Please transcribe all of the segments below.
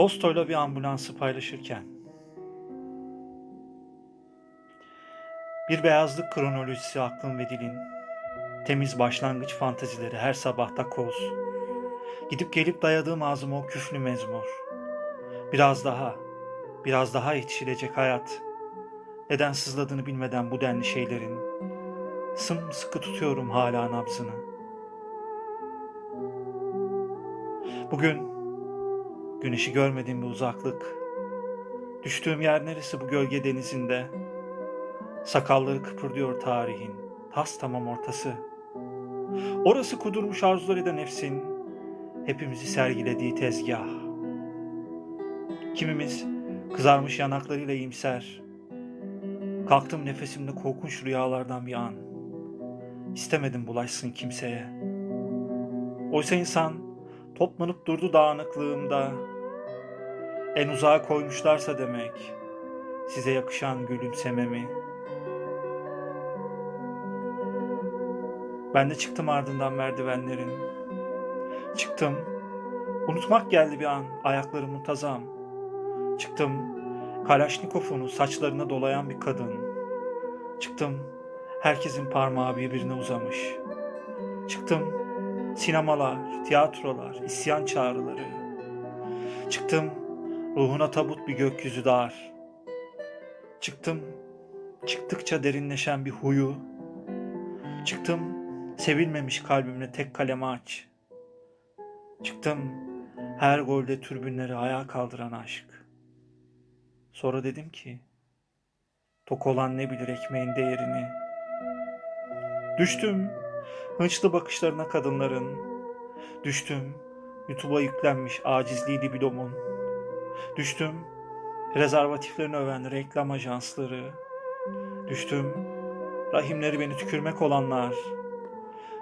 Tolstoy'la bir ambulansı paylaşırken bir beyazlık kronolojisi aklın ve dilin, temiz başlangıç fantazileri her sabahta koz, gidip gelip dayadığım ağzıma o küflü mezmur, biraz daha, biraz daha yetişilecek hayat, neden sızladığını bilmeden bu denli şeylerin, sımsıkı tutuyorum hala nabzını. Bugün Güneşi görmediğim bir uzaklık. Düştüğüm yer neresi bu gölge denizinde? Sakalları kıpırdıyor tarihin, tas tamam ortası. Orası kudurmuş arzuları da nefsin, hepimizi sergilediği tezgah. Kimimiz kızarmış yanaklarıyla iyimser. Kalktım nefesimde korkunç rüyalardan bir an. İstemedim bulaşsın kimseye. Oysa insan toplanıp durdu dağınıklığımda. En uzağa koymuşlarsa demek size yakışan gülümsememi. Ben de çıktım ardından merdivenlerin. Çıktım. Unutmak geldi bir an ayaklarım muntazam. Çıktım. Kalaşnikov'unu saçlarına dolayan bir kadın. Çıktım. Herkesin parmağı birbirine uzamış. Çıktım. Sinemalar, tiyatrolar, isyan çağrıları. Çıktım, ruhuna tabut bir gökyüzü dar. Çıktım, çıktıkça derinleşen bir huyu. Çıktım, sevilmemiş kalbimle tek kaleme aç. Çıktım, her golde türbünleri ayağa kaldıran aşk. Sonra dedim ki, tok olan ne bilir ekmeğin değerini. Düştüm, Hınçlı bakışlarına kadınların. Düştüm, YouTube'a yüklenmiş acizliği libidomun. Düştüm, rezervatiflerini öven reklam ajansları. Düştüm, rahimleri beni tükürmek olanlar.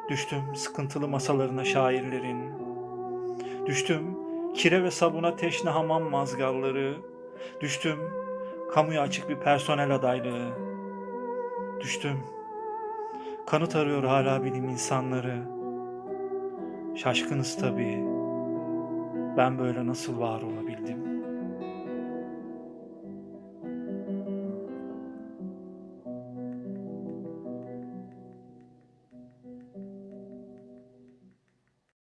Düştüm, sıkıntılı masalarına şairlerin. Düştüm, kire ve sabuna teşne hamam mazgalları. Düştüm, kamuya açık bir personel adaylığı. Düştüm, Kanıt arıyor hala bilim insanları. Şaşkınız tabii. Ben böyle nasıl var olabildim?